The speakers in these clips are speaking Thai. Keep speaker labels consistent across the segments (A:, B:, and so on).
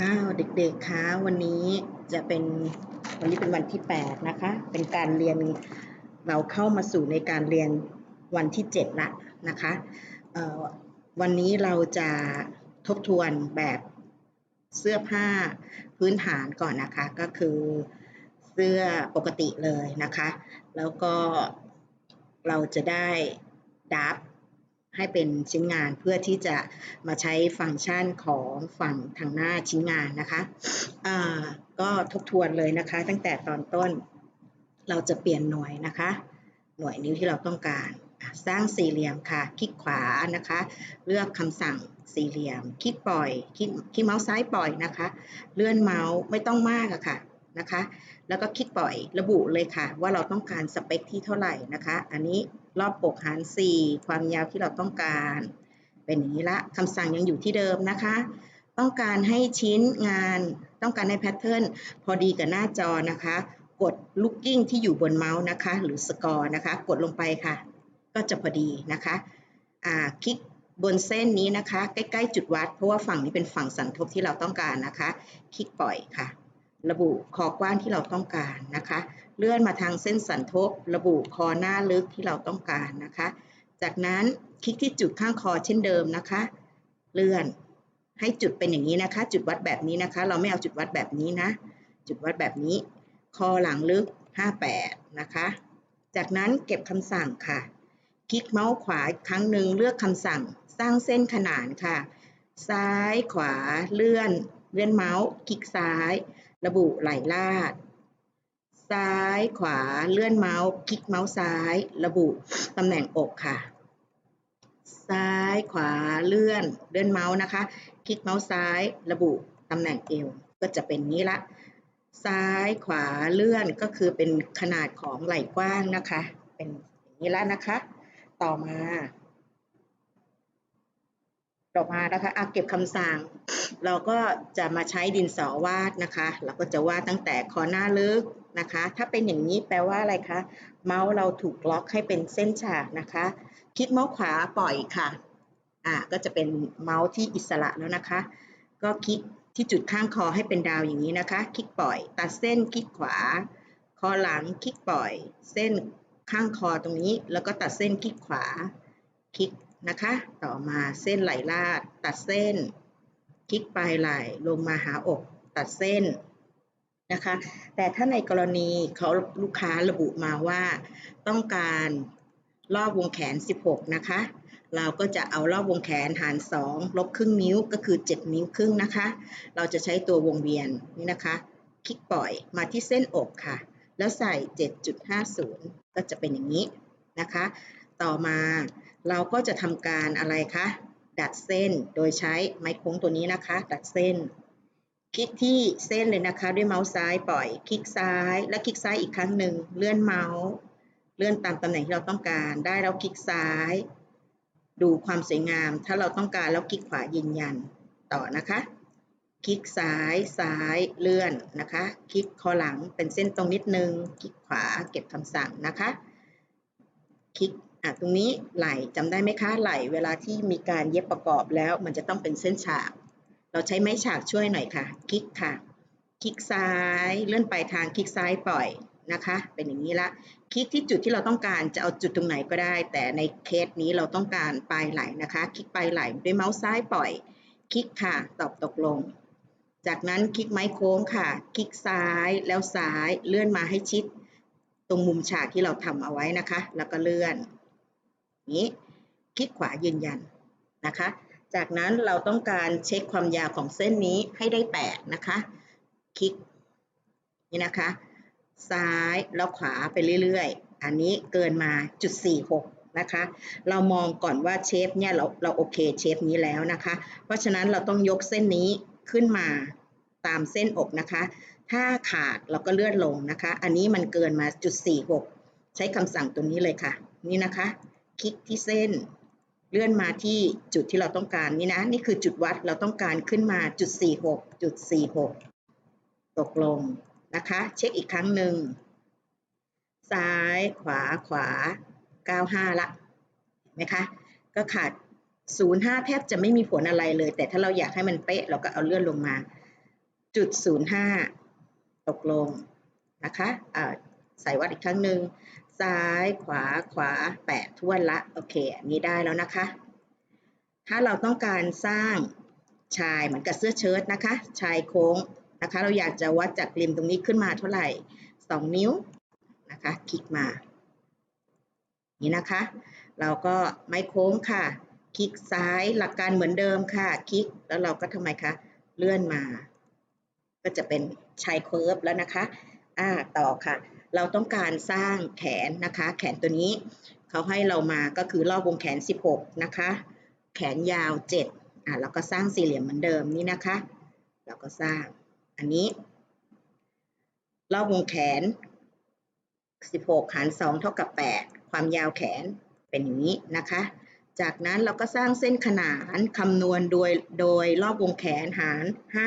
A: อ้าวเด็กๆ คะ วันนี้จะเป็นวันนี้เป็นวันที่ 8 นะคะ เป็นการเรียนเราเข้ามาสู่ในการเรียนวันที่ 7 ละนะคะวันนี้เราจะทบทวนแบบเสื้อผ้าพื้นฐานก่อนนะคะ ก็คือเสื้อปกติเลยนะคะ แล้วก็เราจะได้ดับ ให้เป็นชิ้นงานเพื่อที่จะมาใช้ฟังก์ชันของฝั่งทางหน้าชิ้นงานนะคะอ่าก็ทบทวนเลยนะคะ ตั้งแต่ตอนต้นเราจะเปลี่ยนหน่วยนะคะ หน่วยนิ้วที่เราต้องการสร้างสี่เหลี่ยมค่ะ คลิกขวานะคะ เลือกคำสั่งสี่เหลี่ยม คลิกปล่อย คลิกคลิกเมาส์ซ้ายปล่อยนะคะ เลื่อนเมาส์ไม่ต้องมากอะค่ะนะคะ แล้วก็คลิกปล่อยระบุเลยค่ะ ว่าเราต้องการสเปคที่เท่าไหร่นะคะ อันนี้ รอบปกหาร 4 ความยาวที่เราต้องการ เป็นอย่างนี้ละคำสั่งยังอยู่ที่เดิมนะคะ ต้องการให้ชิ้นงานต้องการให้แพทเทิร์นพอดีกับหน้าจอนะคะ กดลูกกิ้งที่อยู่บนเมาส์นะคะ หรือสกอร์นะคะ กดลงไปค่ะ ก็จะพอดีนะคะอ่าคลิกบนเส้นนี้นะคะ ใกล้ๆจุดวัด เพราะว่าฝั่งนี้เป็นฝั่งสันทบที่เราต้องการนะคะ คลิกปล่อยค่ะ ระบุคอกว้างที่เราต้องการนะคะ เลื่อนมาทางเส้นสันทบ ระบุคอหน้าลึกที่เราต้องการนะคะ จากนั้นคลิกที่จุดข้างคอเช่นเดิมนะคะ เลื่อนให้จุดเป็นอย่างนี้นะคะ จุดวัดแบบนี้นะคะ เราไม่เอาจุดวัดแบบนี้นะ จุดวัดแบบนี้ คอหลังลึก 58 นะคะ จากนั้นเก็บคำสั่งค่ะ คลิกเมาส์ขวาอีกครั้งหนึ่งเลือกคำสั่ง สร้างเส้นขนานค่ะ ซ้ายขวาเลื่อน เลื่อนเมาส์ คลิกซ้าย ระบุไหลลาด ซ้ายขวาเลื่อนเมาส์คลิกเมาส์ซ้าย ระบุตำแหน่งอกค่ะ ซ้ายขวาเลื่อนเลื่อนเมาส์นะคะ คลิกเมาส์ซ้าย ระบุตำแหน่งเอวก็จะเป็นนี้ละ ซ้ายขวาเลื่อนก็คือเป็นขนาดของไหล่กว้างนะคะ เป็นอย่างนี้แล้วนะคะ ต่อมาต่อมานะคะอะเก็บคำสั่ง เราก็จะมาใช้ดินสอวาดนะคะ เราก็จะวาดตั้งแต่คอหน้าลึก นะคะ ถ้าเป็นอย่างนี้แปลว่าอะไรคะ เมาส์เราถูกล็อกให้เป็นเส้นฉากนะคะ คลิกเมาส์ขวาปล่อยค่ะ อ่า ก็จะเป็นเมาส์ที่อิสระแล้วนะคะ ก็คลิกที่จุดข้างคอให้เป็นดาวอย่างนี้นะคะ คลิกปล่อย ตัดเส้นคลิกขวา คอหลังคลิกปล่อย เส้นข้างคอตรงนี้ แล้วก็ตัดเส้นคลิกขวา คลิกนะคะ ต่อมาเส้นไหลลาด ตัดเส้น คลิกปลายไหล่ลงมาหาอก ตัดเส้น นะคะ แต่ถ้าในกรณีเขาลูกค้าระบุมาว่าต้องการรอบวงแขน 16 นะคะ เราก็จะเอารอบวงแขนหาร 2 ลบครึ่งนิ้วก็คือ 7 นิ้วครึ่งนะคะ เราจะใช้ตัววงเวียนนี่นะคะ คลิกปล่อยมาที่เส้นอกค่ะ แล้วใส่ 7.50 ก็จะเป็นอย่างนี้นะคะ ต่อมาเราก็จะทำการอะไรคะ ดัดเส้นโดยใช้ไม้โค้งตัวนี้นะคะ ดัดเส้น คลิกที่เส้นเลยนะคะ ด้วยเมาส์ซ้ายปล่อย คลิกซ้ายและคลิกซ้ายอีกครั้งหนึ่งเลื่อนเมาส์เลื่อนตามตำแหน่งที่เราต้องการ ได้แล้วคลิกซ้าย ดูความสวยงาม ถ้าเราต้องการแล้วคลิกขวายืนยันต่อนะคะ คลิกซ้ายซ้ายเลื่อนนะคะ คลิกคอหลังเป็นเส้นตรงนิดนึง คลิกขวาเก็บคำสั่งนะคะ คลิกอะตรงนี้ไหลจำได้ไหมคะไหลเวลาที่มีการเย็บประกอบแล้ว มันจะต้องเป็นเส้นฉาก เราใช้ไม้ฉากช่วยหน่อยค่ะ คลิกค่ะ คลิกซ้ายเลื่อนไปทางคลิกซ้ายปล่อยนะคะ เป็นอย่างนี้ละ คลิกที่จุดที่เราต้องการจะเอาจุดตรงไหนก็ได้ แต่ในเคสนี้เราต้องการปลายไหล่นะคะ คลิกปลายไหล่ด้วยเมาส์ซ้ายปล่อย คลิกค่ะ ตอบตกลง จากนั้นคลิกไม้โค้งค่ะ คลิกซ้ายแล้วซ้ายเลื่อนมาให้ชิด ตรงมุมฉากที่เราทำเอาไว้นะคะ แล้วก็เลื่อนนี้คลิกขวายืนยันนะคะ จากนั้นเราต้องการเช็คความยาวของเส้นนี้ให้ได้ 8 นะคะ คลิกนี่นะคะ ซ้ายแล้วขวาไปเรื่อยๆ อันนี้เกินมาจุด46นะคะ เรามองก่อนว่าเชฟเนี่ยเราเราโอเคเชฟนี้แล้วนะคะ เพราะฉะนั้นเราต้องยกเส้นนี้ขึ้นมาตามเส้นอกนะคะ ถ้าขาดเราก็เลื่อนลงนะคะ อันนี้มันเกินมาจุด46ใช้คำสั่งตัวนี้เลยค่ะ นี่นะคะ คลิกที่เส้น เลื่อนมาที่จุดที่เราต้องการนี่นะ นี่คือจุดวัดเราต้องการขึ้นมาจุด46จุด46ตกลงนะคะ เช็คอีกครั้งหนึ่งซ้ายขวาขวา 95 ละเห็นไหมคะ ก็ขาด 05 แทบจะไม่มีผลอะไรเลย แต่ถ้าเราอยากให้มันเป๊ะ เราก็เอาเลื่อนลงมาจุดศูนย์ห้าตกลงนะคะอ่าใส่วัดอีกครั้งหนึ่ง ซ้ายขวาขวาแปดทวนละโอเคอันนี้ได้แล้วนะคะ ถ้าเราต้องการสร้างชายเหมือนกับเสื้อเชิ้ตนะคะ ชายโค้งนะคะ เราอยากจะวัดจากริมตรงนี้ขึ้นมาเท่าไหร่ 2 นิ้วนะคะ คลิกมา นี่นะคะ เราก็ไม่โค้งค่ะ คลิกซ้ายหลักการเหมือนเดิมค่ะ คลิกแล้วเราก็ทำไมคะเลื่อนมา ก็จะเป็นชายเคิร์ฟแล้วนะคะ อ่าต่อค่ะ เราต้องการสร้างแขนนะคะ แขนตัวนี้เขาให้เรามาก็คือรอบวงแขน 16 นะคะ แขนยาว 7 อ่าเราก็สร้างสี่เหลี่ยมเหมือนเดิมนี่นะคะ เราก็สร้าง อันนี้ รอบวงแขน 16 หาร 2 เท่ากับ 8 ความยาวแขนเป็นอย่างนี้นะคะ จากนั้นเราก็สร้างเส้นขนานคำนวณโดยโดยรอบวงแขนหาร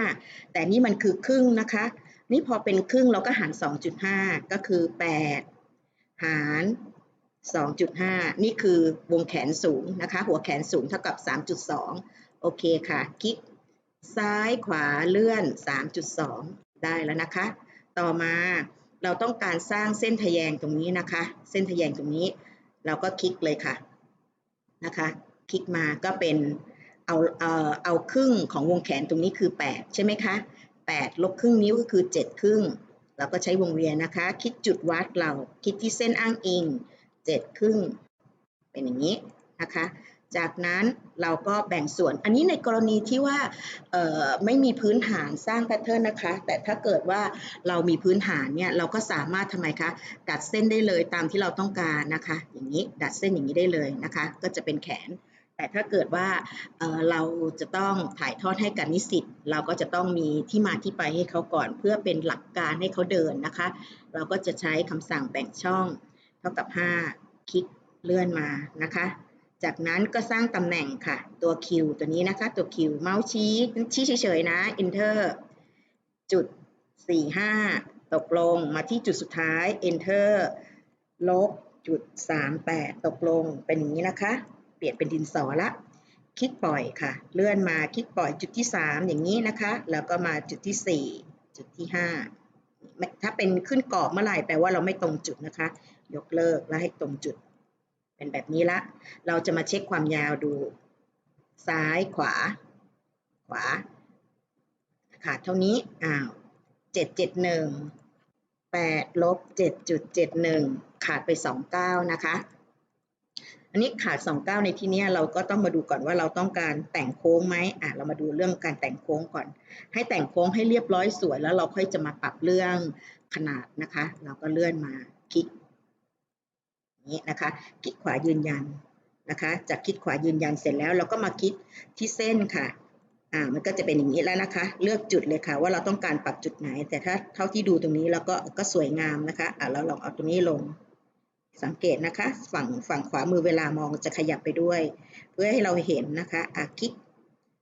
A: 5 แต่นี่มันคือครึ่งนะคะ นี่พอเป็นครึ่งเราก็หาร 2.5 ก็คือ 8 หาร 2.5 นี่คือวงแขนสูงนะคะ หัวแขนสูงเท่ากับ 3.2 โอเคค่ะ คลิกซ้ายขวาเลื่อน 3.2 ได้แล้วนะคะ ต่อมาเราต้องการสร้างเส้นทะแยงตรงนี้นะคะ เส้นทะแยงตรงนี้ เราก็คลิกเลยค่ะนะคะ คลิกมาก็เป็นเอาเอ่อเอาครึ่งของวงแขนตรงนี้คือ 8 ใช่ไหมคะ 8 ลบครึ่งนิ้วก็คือ 7 ครึ่ง เราก็ใช้วงเวียนนะคะคลิกจุดวัดเราคลิกที่เส้นอ้างอิง 7 ครึ่ง เป็นอย่างนี้นะคะ จากนั้นเราก็แบ่งส่วน อันนี้ในกรณีที่ว่าไม่มีพื้นฐานสร้างแพทเทิร์นนะคะ แต่ถ้าเกิดว่าเรามีพื้นฐานเนี่ยเราก็สามารถทำไมคะ ดัดเส้นได้เลยตามที่เราต้องการนะคะ อย่างนี้ดัดเส้นอย่างนี้ได้เลยนะคะ ก็จะเป็นแขน แต่ถ้าเกิดว่าเเราจะต้องถ่ายทอดให้กับนิสิตเราก็จะต้องมีที่มาที่ไปให้เขาก่อน เพื่อเป็นหลักการให้เขาเดินนะคะ เราก็จะใช้คำสั่งแบ่งช่อง เท่ากับ 5 คลิกเลื่อนมานะคะ จากนั้นก็สร้างตำแหน่งค่ะ ตัว Q ตัวนี้นะคะ ตัว Q เมาส์ชี้ชี้เฉยๆนะ Enter จุด 45 ตกลงมาที่จุดสุดท้าย Enter ลบจุด38ตกลงเป็นอย่างนี้นะคะ เปลี่ยนเป็นดินสอละคลิกปล่อยค่ะ เลื่อนมาคลิกปล่อยจุดที่ 3 อย่างนี้นะคะ แล้วก็มาจุดที่ 4 จุดที่ 5 ถ้าเป็นขึ้นกรอบเมื่อไหร่แปลว่าเราไม่ตรงจุดนะคะ ยกเลิกแล้วให้ตรงจุด เป็นแบบนี้ละ เราจะมาเช็คความยาวดู ซ้ายขวา ขวา ขาดเท่านี้ อ้าวเจ็ดเจ็ดหนึ่งแปดลบเจ็ดจุดเจ็ดหนึ่งขาดไปสองเก้านะคะ นนี้ขาดสองเก้าในที่นี้เราก็ต้องมาดูก่อนว่าเราต้องการแต่งโค้งไหมอะเรามาดูเรื่องการแต่งโค้งก่อน ให้แต่งโค้งให้เรียบร้อยสวย แล้วเราค่อยจะมาปรับเรื่องขนาดนะคะ เราก็เลื่อนมาคลิกนี้นะคะคลิกขวายืนยันนะคะจากคลิกขวายืนยันเสร็จแล้วเราก็มาคลิกที่เส้นค่ะอ่ามันก็จะเป็นอย่างนี้แล้วนะคะ เลือกจุดเลยค่ะ ว่าเราต้องการปรับจุดไหน แต่ถ้าเท่าที่ดูตรงนี้แล้วก็ก็สวยงามนะคะอ่าเราลองเอาตรงนี้ลง สังเกตนะคะฝั่งฝั่งขวามือเวลามองจะขยับไปด้วย เพื่อให้เราเห็นนะคะอะคลิก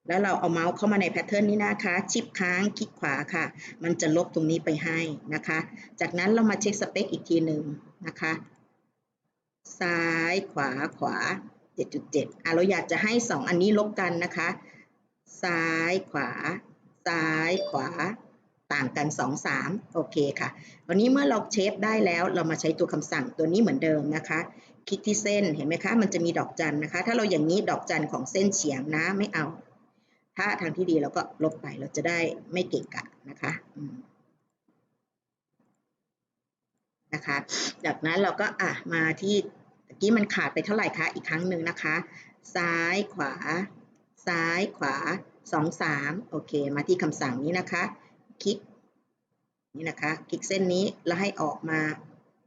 A: แล้วเราเอาเมาส์เข้ามาในแพทเทิร์นนี้นะคะ ชิปค้างคลิกขวาค่ะ มันจะลบตรงนี้ไปให้นะคะ จากนั้นเรามาเช็คสเปคอีกทีหนึ่งนะคะ ซ้ายขวาขวา 7.7อะเราอยากจะให้ 2 อันนี้ลบกันนะคะ ซ้ายขวา ซ้ายขวา ต่างกัน 2 3 โอเคค่ะ วันนี้เมื่อเราเชฟได้แล้วเรามาใช้ตัวคำสั่งตัวนี้เหมือนเดิมนะคะ คลิกที่เส้นเห็นไหมคะ มันจะมีดอกจันนะคะ ถ้าเราอย่างนี้ดอกจันของเส้นเฉียงนะไม่เอา ถ้าทางที่ดีเราก็ลบไปเราจะได้ไม่เกะกะนะคะนะคะ จากนั้นเราก็อะมาที่ตะกี้มันขาดไปเท่าไหร่คะอีกครั้งหนึ่งนะคะ ซ้ายขวา ซ้ายขวาสองสามโอเค มาที่คำสั่งนี้นะคะ คลิกนี่นะคะคลิกเส้นนี้แล้วให้ออกมา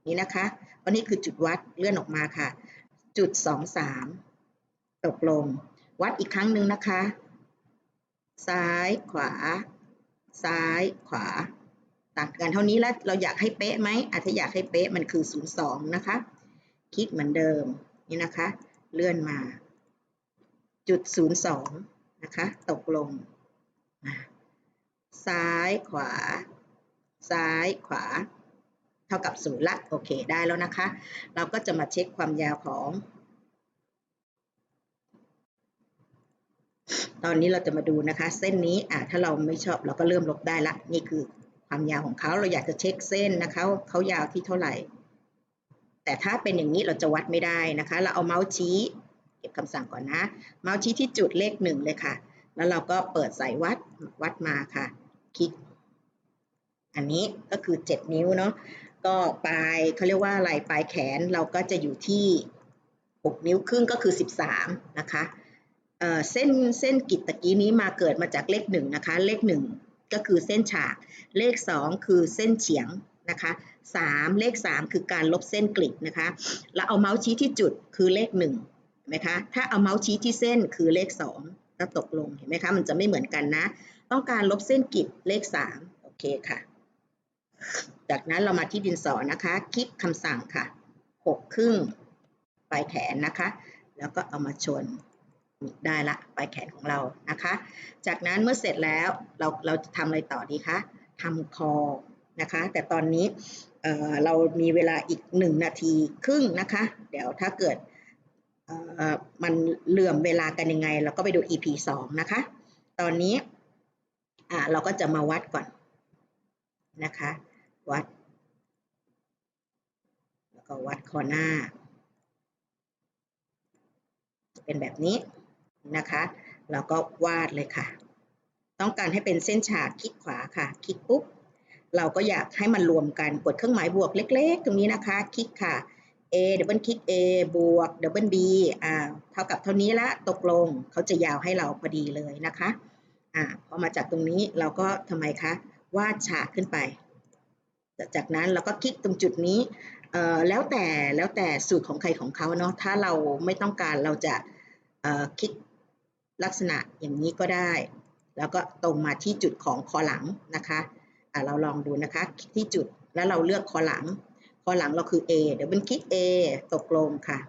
A: นี่นะคะเพราะนี่คือจุดวัดเลื่อนออกมาค่ะ จุดสองสามตกลง วัดอีกครั้งหนึ่งนะคะ ซ้ายขวา ซ้ายขวาต่างกันเท่านี้แล้วเราอยากให้เป๊ะไหมอาจจะอยากให้เป๊ะมันคือ 02 นะคะ คลิกเหมือนเดิมนี่นะคะ เลื่อนมา จุด 02 นะคะ ตกลง ซ้ายขวา ซ้ายขวา เท่ากับศูนย์ละโอเคได้แล้วนะคะ เราก็จะมาเช็คความยาวของ ตอนนี้เราจะมาดูนะคะ เส้นนี้อะถ้าเราไม่ชอบเราก็เริ่มลบได้ละ นี่คือความยาวของเขาเราอยากจะเช็คเส้นนะคะเขายาวที่เท่าไหร่ แต่ถ้าเป็นอย่างนี้เราจะวัดไม่ได้นะคะ เราเอาเมาส์ชี้เก็บคำสั่งก่อนนะ เมาส์ชี้ที่จุดเลขหนึ่งเลยค่ะ แล้วเราก็เปิดสายวัดวัดมาค่ะ คลิก อันนี้ก็คือ 7 นิ้วเนาะ ก็ปลายเขาเรียกว่าอะไรปลายแขนเราก็จะอยู่ที่ 6 นิ้วครึ่งก็คือ 13 นะคะเเส้นเส้นกิจตะกี้นี้มาเกิดมาจากเลขหนึ่งนะคะ เลขหนึ่งก็คือเส้นฉาก เลข 2 คือเส้นเฉียงนะคะ3เลข 3 คือการลบเส้นกลิดนะคะ แล้วเอาเมาส์ชี้ที่จุดคือเลข1เห็นไหมคะ ถ้าเอาเมาส์ชี้ที่เส้นคือเลข2ก็ตกลง เห็นไหมคะ มันจะไม่เหมือนกันนะ ต้องการลบเส้นกลิดเลข 3 โอเคค่ะ จากนั้นเรามาที่ดินสอนะคะ คลิกคำสั่งค่ะ 6 ครึ่งปลายแขนนะคะ แล้วก็เอามาชนได้ละปลายแขนของเรานะคะ จากนั้นเมื่อเสร็จแล้วเราเราจะทำอะไรต่อดีคะทำคอนะคะ แต่ตอนนี้เเรามีเวลาอีก 1 นาทีครึ่งนะคะ เดี๋ยวถ้าเกิดมันเหลื่อมเวลากันยังไง เราก็ไปดู EP 2 นะคะ ตอนนี้ เราก็จะมาวัดก่อนนะคะ วัด แล้วก็วัดคอหน้า เป็นแบบนี้นะคะ เราก็วาดเลยค่ะ ต้องการให้เป็นเส้นฉากคลิกขวาค่ะ คลิกปุ๊บ เราก็อยากให้มันรวมกันกดเครื่องหมายบวกเล็ก ๆ ตรงนี้นะคะ คลิกค่ะ A ดับเบิลคลิก A บวกดับเบิล B อ่า เท่ากับเท่านี้ละ ตกลง เขาจะยาวให้เราพอดีเลยนะคะ อ่าพอมาจากตรงนี้เราก็ทำไมคะวาดฉากขึ้นไป จากนั้นเราก็คลิกตรงจุดนี้เอ่อแล้วแต่แล้วแต่สูตรของใครของเขาเนาะถ้าเราไม่ต้องการเราจะเอ่อคลิกลักษณะอย่างนี้ก็ได้ แล้วก็ตรงมาที่จุดของคอหลังนะคะะเราลองดูนะคะที่จุดแล้วเราเลือกคอหลัง คอหลังเราคือ A เดี๋ยวเป็นคลิก A ตกลงค่ะ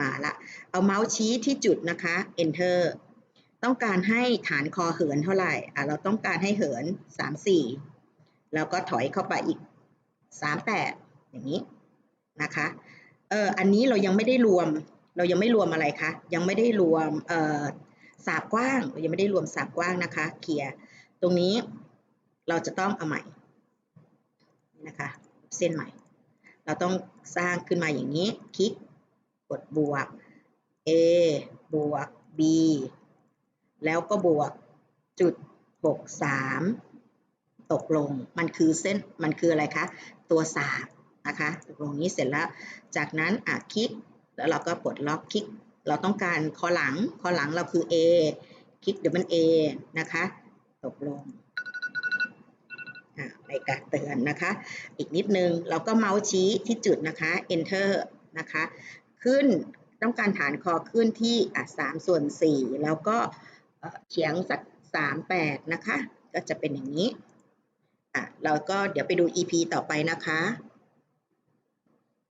A: มาละ เอาเมาส์ชี้ที่จุดนะคะ Enter ต้องการให้ฐานคอเหินเท่าไหร่อะเราต้องการให้เหิน 34 แล้วก็ถอยเข้าไปอีก 38 อย่างนี้นะคะเอออันนี้เรายังไม่ได้รวมเรายังไม่รวมอะไรคะยังไม่ได้รวมเอ่อสาบกว้างเรายังไม่ได้รวมสาบกว้างนะคะเคลียตรงนี้เราจะต้องเอาใหม่นะคะเส้นใหม่ เราต้องสร้างขึ้นมาอย่างนี้คลิกกดบวก A บวก B แล้วก็บวกจุด63ตกลงมันคือเส้นมันคืออะไรคะตัวสาบนะคะตกลงนี้เสร็จแล้ว จากนั้นอะคลิกแล้วเราก็ปลดล็อกคลิก เราต้องการคอหลังคอหลังเราคือ A คลิกเดี๋ยวมัน A นะคะ ตกลงในการเตือนนะคะ อีกนิดนึงเราก็เมาส์ชี้ที่จุดนะคะ enter นะคะ ขึ้นต้องการฐานคอขึ้นที่อะ3ส่วน4แล้วก็ เฉียงสัก38นะคะ ก็จะเป็นอย่างนี้อะเราก็เดี๋ยวไปดู EP ต่อไปนะคะ